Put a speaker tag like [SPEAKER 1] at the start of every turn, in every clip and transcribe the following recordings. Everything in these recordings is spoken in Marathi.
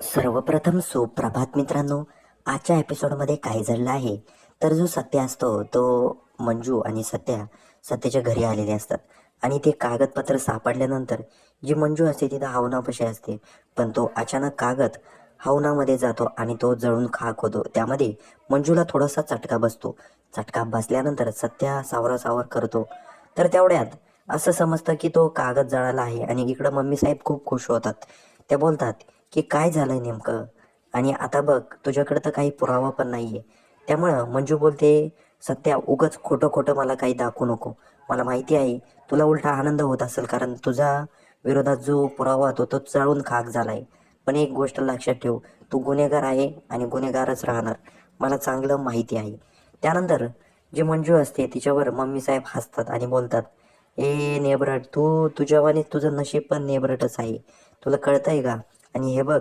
[SPEAKER 1] सर्वप्रथम सुप्रभात मित्रांनो. आजच्या एपिसोडमध्ये काय झालेलं आहे? तर जो सत्य असतो तो मंजू आणि सत्या सत्याच्या घरी आलेले असतात. आणि ते कागदपत्र सापडल्यानंतर जी मंजू असते तिथं हावनापाशी असते. पण तो अचानक कागद हावनामध्ये जातो आणि तो जळून खाक होतो. त्यामध्ये मंजूला थोडासा चटका बसतो. चटका बसल्यानंतर सत्या सावरासावर करतो. तर तेवढ्यात असं समजतं की तो कागद जळाला आहे आणि इकडं मम्मी साहेब खूप खुश होतात. त्या बोलतात की काय झालं नेमकं? आणि आता बघ तुझ्याकडे तर काही पुरावा पण नाहीये. त्यामुळं मंजू बोलते सत्या उगच खोटं खोटं मला काही दाखवू नको. मला माहिती आहे तुला उलटा आनंद होत असेल कारण तुझा विरोधात जो पुरावा होतो तो चळून खाक झालाय. पण एक गोष्ट लक्षात ठेव तू गुन्हेगार आहे आणि गुन्हेगारच राहणार. मला चांगलं माहिती आहे. त्यानंतर जी मंजू असते तिच्यावर मम्मी साहेब हसतात आणि बोलतात ए नेबरट तू तुझ्यावाने तुझं नशीब पण नेबरटच आहे. तुला कळतंय का? आणि हे बघ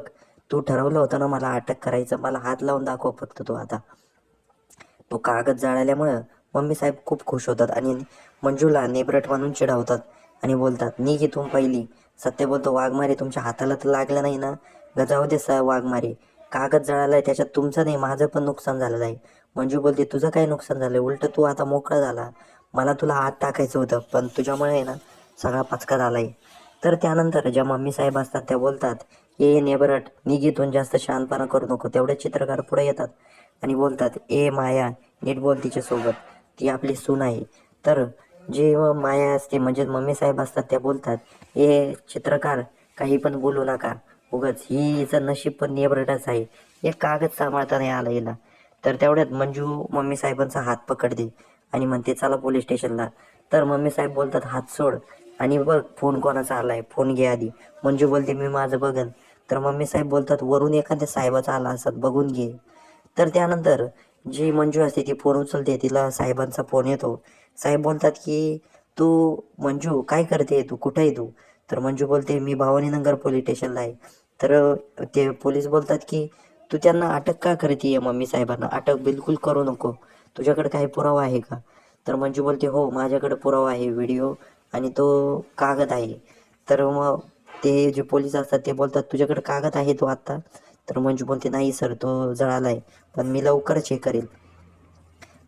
[SPEAKER 1] तू ठरवलं होतं ना मला अटक करायचं मला हात लावून दाखव फक्त तू आता. तो कागद जाळल्यामुळं मम्मी साहेब खूप खुश होतात आणि मंजूला नेब्रट म्हणून चिडावतात आणि बोलतात नी इथून पहिली. सत्य बोलतो वाघमारे तुमच्या हाताला तर लागलं नाही ना. गजाव दे सा वाघमारे कागद जळालाय त्याच्यात तुमचं नाही माझं पण नुकसान झालेलं आहे. मंजू बोलते तुझं काय नुकसान झालं उलट तू आता मोकळा झाला. मला तुला हात टाकायचं होतं पण तुझ्यामुळे आहे ना सगळा पचका झालाय. तर त्यानंतर ज्या मम्मी साहेब असतात त्या बोलतात ए नेबरट निघितून जास्त शहाणपणा करू नको. तेवढे चित्रकार पुढे येतात आणि बोलतात ए माया नीट बोल तिच्यासोबत. ती आपली सून आहे. तर जे माया असते म्हणजे मम्मी साहेब असतात त्या बोलतात ए चित्रकार काही पण बोलू नका. उगच ही हिचं नशीब पण नेबरटच आहे. हे कागद सांभाळता नाही आला हिला. तर तेवढ्यात मंजू मम्मी साहेबांचा हात पकडते आणि म्हणते चला पोलीस स्टेशनला. तर मम्मी साहेब बोलतात हात सोड. आणि बघ फोन कोणाचा आलाय? फोन घे आधी. मंजू बोलते मी माझं बघन. तर मम्मी साहेब बोलतात वरून एखाद्या साहेबाचा आला असत बघून घे. तर त्यानंतर जी मंजू असते ती फोन उचलते तिला साहेबांचा फोन येतो. साहेब बोलतात की तू मंजू काय करते तू? कुठं आहे तू? तर मंजू बोलते मी भावानीनगर पोलीस स्टेशनला आहे. तर ते पोलीस बोलतात की तू त्यांना अटक का करते मम्मी साहेबांना? अटक बिलकुल करू नको. तुझ्याकडे काही पुरावा आहे का? तर मंजू बोलते हो माझ्याकडे पुरावा आहे व्हिडिओ आणि तो कागद आहे. तर मग ते जे पोलीस असतात ते बोलतात तुझ्याकडे कागद आहे तो आत्ता तर मंजू बोलते नाही सर तो जळाला आहे पण मी लवकरच हे करेल.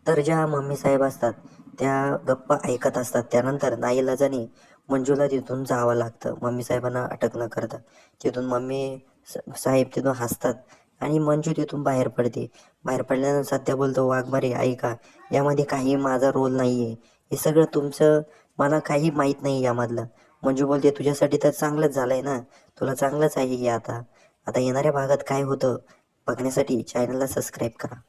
[SPEAKER 1] तर ज्या मम्मी साहेब असतात त्या गप्पा ऐकत असतात. त्यानंतर नाईलाजाने मंजूला तिथून जावं लागतं. मम्मी साहेबांना अटक न करता. तिथून मम्मी स- साहेब तिथून हसतात आणि मंजू तिथून बाहेर पडते. बाहेर पडल्यानंतर सध्या बोलतो वाघमारे ऐका यामध्ये काही माझा रोल नाही आहे हे सगळं तुमचं मला काही माहीत नाही यामधलं. मंजू बोलते तुझ्यासाठी तर चांगलंच झालंय ना. तुला चांगलंच आहे हे आता. आता येणाऱ्या भागात काय होतं बघण्यासाठी चॅनलला सबस्क्राईब करा.